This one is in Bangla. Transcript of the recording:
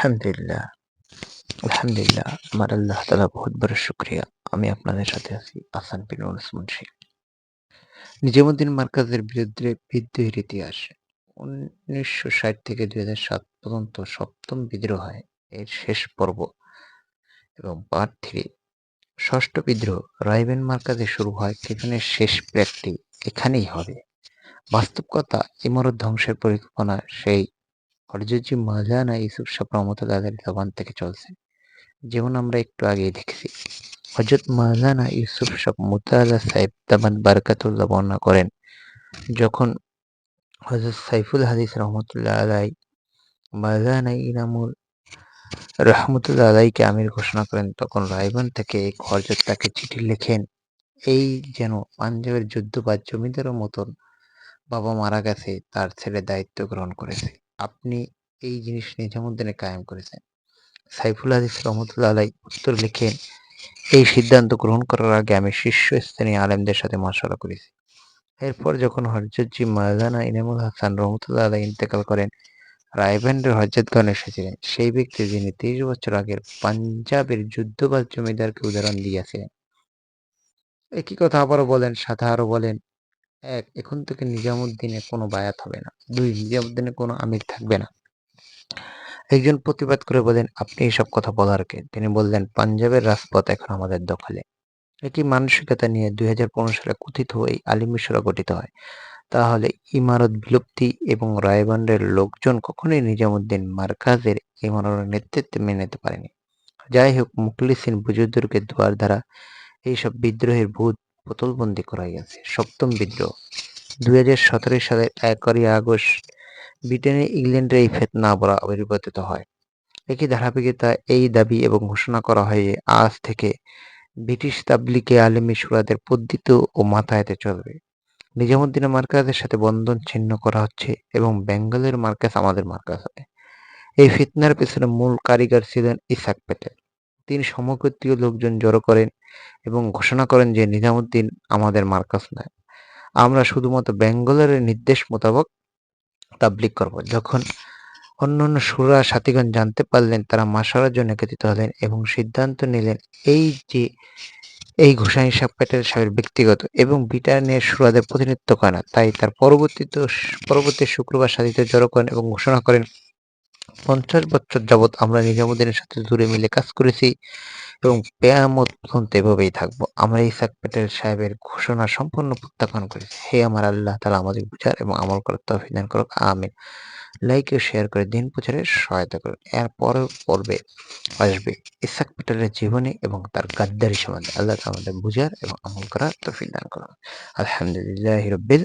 আলহামদুলিল্লাহ। আলহামদুলিল্লাহ, আমার আল্লাহ তালা বহুত বড় শুক্রিয়া। আমি আপনাদের সাথে আছি আসান বিন মুন্সি। নিজামুদ্দিন মার্কাজের বিরুদ্ধে বিদ্রোহের ইতিহাস। উনিশশো ষাট থেকে দুই সাত পর্যন্ত সপ্তম বিদ্রোহ হয় এর শেষ পর্ব। এবং পার্ট থ্রি ষষ্ঠ বিদ্রোহ রাইবেন মার্কাজে শুরু হয় সেখানে শেষ প্ল্যাটটি এখানেই হবে। বাস্তব কথা ইমারত ধ্বংসের পরিকল্পনা সেই হরজতজি মাওলানা ইউসুফ সাহ রহমতুল্লাহ জবান থেকে চলছে। যেমন আমরা একটু আগেই দেখেছি। হজরত মাওলানা ইউসুফ সাহ মুতালা সাহেব তাবাদ বারকাতুল্লাহ বর্ণনা করেন, যখন হজরত সাইফুল হাদিস রহমতুল্লাহ আলাই মাওলানা ইনামুল রহমতুল্লাহ আলাইকে আমির ঘোষণা করেন, তখন রায়বান থেকে এক হজরত তাকে চিঠি লেখেন, এই যেন পাঞ্জাবের যুদ্ধ বা জমিদারের মতন বাবা মারা গেছে, তার ছেলে দায়িত্ব গ্রহণ করেছে। আপনি এই জিনিস নিজামুদ্দিনে কায়েম করেছেন। সাইফুল হাদিস রহমতুল্লাহ আলাই উত্তর লিখেন, এই সিদ্ধান্ত গ্রহণ করার আগে আমি শীর্ষস্থানীয় আলেমদের সাথে মশলা করেছি। এরপর যখন হরজতজি মাওলানা ইনামুল হাসান রহমতুল্লাহ আলাই ইন্তেকাল করেন রায়বেন্দ্র হজরতগণ এসেছিলেন। সেই ব্যক্তি যিনি তিরিশ বছর আগের পাঞ্জাবের যুদ্ধবাজ জমিদারকে উদাহরণ দিয়েছিলেন। একই কথা আবারও বলেন, সাথে আরও বলেন এক, এখন থেকে নিজামুদ্দিনে কোনো বায়াত হবে না। দুই, নিজামুদ্দিনে কোনো আমির থাকবে না। একজন প্রতিবাদ করে বলেন, আপনি এসব কথা বলার কে? তিনি বললেন, পাঞ্জাবের রাজপথ এখন আমাদের দখলে। একই মানসিকতা নিয়ে দুই হাজার পনেরো সালে কথিত হয়ে এই আলিমিশরা গঠিত হয়। তাহলে ইমারত বিলুপ্তি এবং রায়বান্ডের লোকজন কখনোই নিজামুদ্দিন মার্কাজের ইমারতের নেতৃত্বে মেনে নিতে পারেনি। যাই হোক, মুখলিসিন বুজুর্গকে দুয়ার দ্বারা এইসব বিদ্রোহের ভূত বোতলবন্দি করাইয়াছে সপ্তম বিদ্রোহ। দুই হাজার সতেরো সালের একই আগস্ট ব্রিটেনে ইংল্যান্ডে এই ফেতনা বলা আবির্ভাবিত হয়। একই ধারাবাহিকতা এই দাবি এবং ঘোষণা করা হয় যে আজ থেকে ব্রিটিশ তাবলিকে আলেমী সুরাদের পদ্ধত ও মাথায়তে চলবে। নিজামুদ্দিনের মার্কাজের সাথে বন্ধন ছিন্ন করা হচ্ছে এবং বেঙ্গলের মার্কাজ আমাদের মার্কাজ হবে এই ফিতনার পেছনে মূল কারিগর ছিলেন ইসাক পেটেল তিনি সমগোত্রীয় লোকজন জড়ো করেন এবং ঘোষণা করেন যে নিজামুদ্দিন আমাদের মার্কাজ নয়। আমরা শুধুমাত্র বেঙ্গলের নির্দেশ মোতাবক তাবলিক করব। যখন অন্যান্য সুরা সাথীগণ জানতে পারলেন, তারা মাসারার জন্য একত্রিত হলেন এবং সিদ্ধান্ত নিলেন এই যে এই ঘোষণা সাহেব প্যাটেল সাহেবের ব্যক্তিগত এবং ব্রিটানের সুরাদের প্রতিনিধিত্ব করে না, তাই তার পরবর্তীতে পরবর্তী শুক্রবার সাথীতে জড়ো করেন এবং ঘোষণা করেন পঞ্চাশ বছর যাবৎ আমরা নিজামুদ্দিনের সাথে জুড়ে মিলে কাজ করেছি এবং পেয়ামত পর্যন্ত এভাবেই থাকব। আমরা ইসাক প্যাটেল সাহেবের ঘোষণা সম্পূর্ণ প্রত্যাখ্যান করেছি। হে আমার আল্লাহ তালা আমাদের বুঝার এবং আমল করার তৌফিক দান করুক। আমিন। লাইক ও শেয়ার করে দিন প্রচারে সহায়তা করুন। এর পরের পর্বে আসবে ইসাক প্যাটেলের জীবনী এবং তার গাদ্দারি সম্বন্ধে। আল্লাহ আমাদের বুঝার এবং আমল করার তৌফিক দান করুন। আলহামদুলিল্লাহ রব্বিল